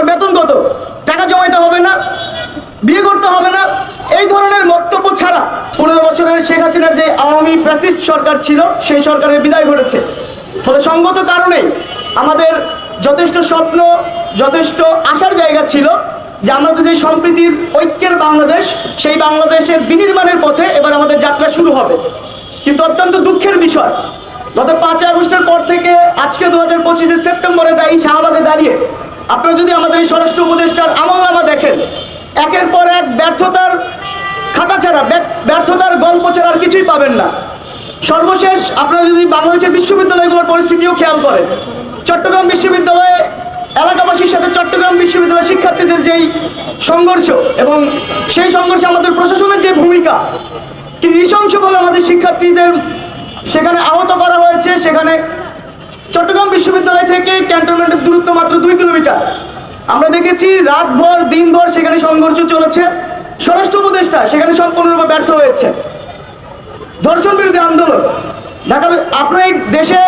তোমার বেতন কত? টাকা জমাইতে হবে না, বিয়ে করতে হবে না, এই ধরনের বক্তব্য ছাড়া পনেরো বছরের শেখ হাসিনার যে আওয়ামী ফ্যাসিস্ট সরকার ছিল, সেই সরকারের বিদায় ঘটেছে। ফলে সঙ্গত কারণেই আমাদের যথেষ্ট স্বপ্ন, যথেষ্ট আশার জায়গা ছিল যে আমাদের যে সম্প্রীতির ঐক্যের বাংলাদেশ, সেই বাংলাদেশের বিনির্মাণের পথে এবার আমাদের যাত্রা শুরু হবে। কিন্তু অত্যন্ত দুঃখের বিষয়, গত পাঁচই আগস্টের পর থেকে আজকে দু হাজার পঁচিশে সেপ্টেম্বরে দায়ী শাহবাগে দাঁড়িয়ে আপনারা যদি আমাদের এই স্বরাষ্ট্র উপদেষ্টার আমলনামা দেখেন, একের পর এক ব্যর্থতার খাতা ছাড়া, ব্যর্থ- ব্যর্থতার গল্প ছাড়া আর কিছুই পাবেন না। সর্বশেষ আপনারা যদি বাংলাদেশের বিশ্ববিদ্যালয়গুলোর পরিস্থিতিও খেয়াল করেন, চট্টগ্রাম বিশ্ববিদ্যালয়ে এলাকাবাসীর সাথে চট্টগ্রাম বিশ্ববিদ্যালয়ের শিক্ষার্থীদের যেই সংঘর্ষ এবং সেই সংঘর্ষে আমাদের প্রশাসনের যে ভূমিকা, কি নৃশংসভাবে আমাদের শিক্ষার্থীদের সেখানে আহত করা হয়েছে, সেখানে চট্টগ্রাম বিশ্ববিদ্যালয় থেকে ক্যান্টনমেন্টের দূরত্ব মাত্র দুই কিলোমিটার। আমরা দেখেছি রাতভর, দিনভর সেখানে সংঘর্ষ চলেছে। স্বরাষ্ট্র উপদেষ্টা সেখানে সম্পূর্ণরূপে ব্যর্থ হয়েছে। ধর্ষণ বিরোধী আন্দোলন। ঢাকা আপনার এই দেশে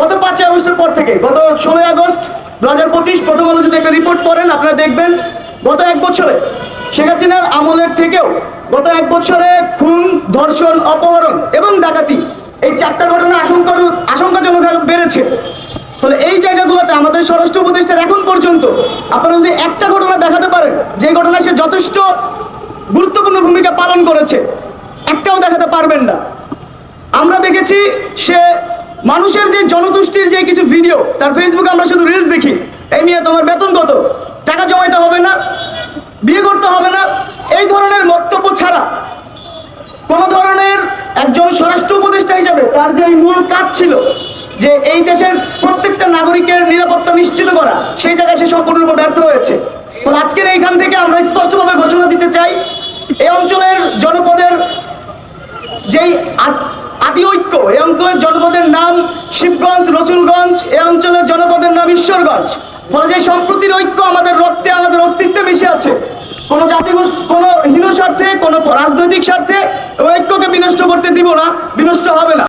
গত পাঁচই আগস্টের পর থেকে, গত ষোলোই আগস্ট দু হাজার পঁচিশ, প্রথম আলো যদি একটা রিপোর্ট পড়েন, আপনারা দেখবেন গত এক বছরে শেখ হাসিনার আমলের থেকেও গত এক বছরে খুন, ধর্ষণ, অপহরণ এবং ডাকাতি এই চারটা ঘটনা আশঙ্কা আশঙ্কাজনক বেড়েছে। ফলে এই জায়গাগুলোতে আমাদের স্বরাষ্ট্র উপদেষ্টার এখন পর্যন্ত আপনারা যদি একটা ঘটনা দেখাতে পারেন, যে ঘটনায় সে যথেষ্ট গুরুত্বপূর্ণ ভূমিকা পালন করেছে, একটাও দেখাতে পারবেন না। আমরা দেখেছি সে মানুষের যে জনগোষ্ঠীর যে কিছু ভিডিও, তার ফেসবুকে আমরা শুধু রিলস দেখি। এই নিয়ে তোমার বেতন কত? টাকা জমাইতে হবে না? বিয়ে করতে হবে না? এই ধরনের বক্তব্য ছাড়া কোনো ধরনের একজন স্বরাষ্ট্র উপদেষ্টা হিসাবে তার যে মূল কাজ ছিল, যে এই দেশের প্রত্যেকটা নাগরিকের নিরাপত্তা নিশ্চিত করা, সেই জায়গায় সে সম্পূর্ণরূপে ব্যর্থ হয়েছে। আজকের এইখান থেকে আমরা স্পষ্টভাবে ঘোষণা দিতে চাই, এই অঞ্চলের জনপদের যেই আদি ঐক্য, এই অঞ্চলের জনপদের নাম শিবগঞ্জ, রসুলগঞ্জ, এই অঞ্চলের জনপদের নাম ঈশ্বরগঞ্জ। ফলে যে সম্প্রতির ঐক্য আমাদের কোনো হীন স্বার্থে কোনো রাজনৈতিক স্বার্থে ঐক্যকে বিনষ্ট করতে দিব না বিনষ্ট হবে না।